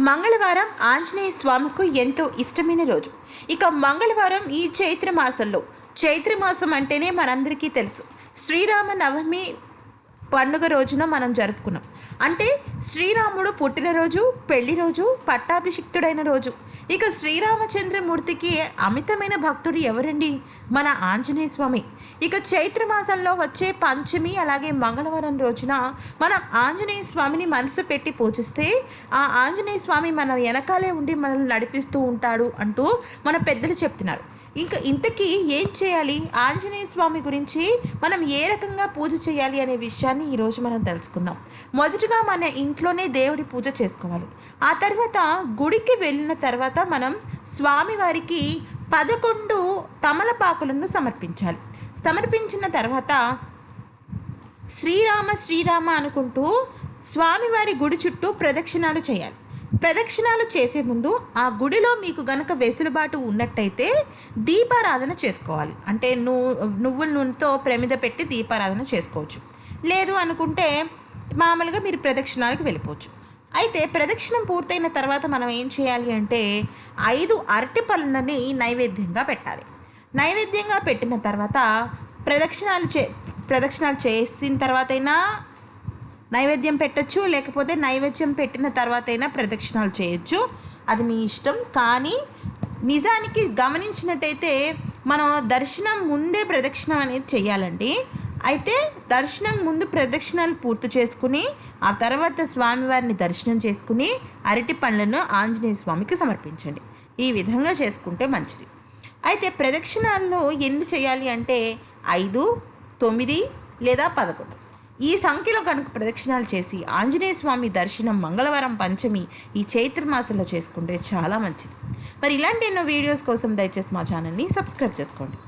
మంగళవారం ఆంజనేయ స్వామికి ఎంతో ఇష్టమైన రోజు. ఇక మంగళవారం ఈ చైత్ర మాసంలో. చైత్ర మాసం అంటేనే మనందరికీ తెలుసు. శ్రీరామ నవమి పండుగ రోజున మనం జరుపుకున్నాం. అంటే శ్రీరాముడు పుట్టినరోజు పెళ్ళి రోజు పట్టాభిషిక్తుడైన రోజు. ఇక శ్రీరామచంద్రమూర్తికి అమితమైన భక్తుడు ఎవరండి? మన ఆంజనేయ స్వామి ఇక చైత్ర మాసంలో వచ్చే పంచమి అలాగే మంగళవారం రోజున మనం ఆంజనేయ స్వామిని మనసు పెట్టి పూజిస్తే ఆ ఆంజనేయ స్వామి మన వెనకాలే ఉండి మనల్ని నడిపిస్తూ ఉంటాడు అంటూ మన పెద్దలు చెప్తున్నారు. ఇంకా ఇంతకీ ఏం చేయాలి? ఆంజనేయ స్వామి గురించి మనం ఏ రకంగా పూజ చేయాలి అనే విషయాన్ని ఈరోజు మనం తెలుసుకుందాం. మొదటగా మన ఇంట్లోనే దేవుడి పూజ చేసుకోవాలి. ఆ తర్వాత గుడికి వెళ్ళిన తర్వాత మనం స్వామివారికి పదకొండు తమలపాకులను సమర్పించాలి. సమర్పించిన తర్వాత శ్రీరామ శ్రీరామ అనుకుంటూ స్వామివారి గుడి చుట్టూ ప్రదక్షిణాలు చేయాలి. ప్రదక్షిణాలు చేసే ముందు ఆ గుడిలో మీకు గనక వెసులుబాటు ఉన్నట్టయితే దీపారాధన చేసుకోవాలి. అంటే నువ్వు నువ్వుల నూనెతో ప్రమిద పెట్టి దీపారాధన చేసుకోవచ్చు. లేదు అనుకుంటే మామూలుగా మీరు ప్రదక్షిణాలకు వెళ్ళిపోవచ్చు. అయితే ప్రదక్షిణం పూర్తయిన తర్వాత మనం ఏం చేయాలి అంటే ఐదు అరటి పళ్ళని నైవేద్యంగా పెట్టాలి. నైవేద్యంగా పెట్టిన తర్వాత ప్రదక్షిణాలు చే ప్రదక్షిణాలు చేసిన తర్వాతైనా నైవేద్యం పెట్టచ్చు లేకపోతే నైవేద్యం పెట్టిన తర్వాత అయినా ప్రదక్షిణాలు చేయొచ్చు. అది మీ ఇష్టం. కానీ నిజానికి గమనించినట్టయితే మనం దర్శనం ముందే ప్రదక్షిణం అనేది చేయాలండి అయితే దర్శనం ముందు ప్రదక్షిణాలు పూర్తి చేసుకుని ఆ తర్వాత స్వామివారిని దర్శనం చేసుకుని అరటి పండ్లను ఆంజనేయ స్వామికి సమర్పించండి. ఈ విధంగా చేసుకుంటే మంచిది. అయితే ప్రదక్షిణాల్లో ఎన్ని చేయాలి అంటే ఐదు తొమ్మిది లేదా పదకొండు. ఈ సంఖ్యలో కనుక ప్రదక్షిణాలు చేసి ఆంజనేయ స్వామి దర్శనం మంగళవారం పంచమి ఈ చైత్రమాసంలో చేసుకుంటే చాలా మంచిది. మరి ఇలాంటి ఎన్నో వీడియోస్ కోసం దయచేసి మా ఛానల్ని సబ్స్క్రైబ్ చేసుకోండి.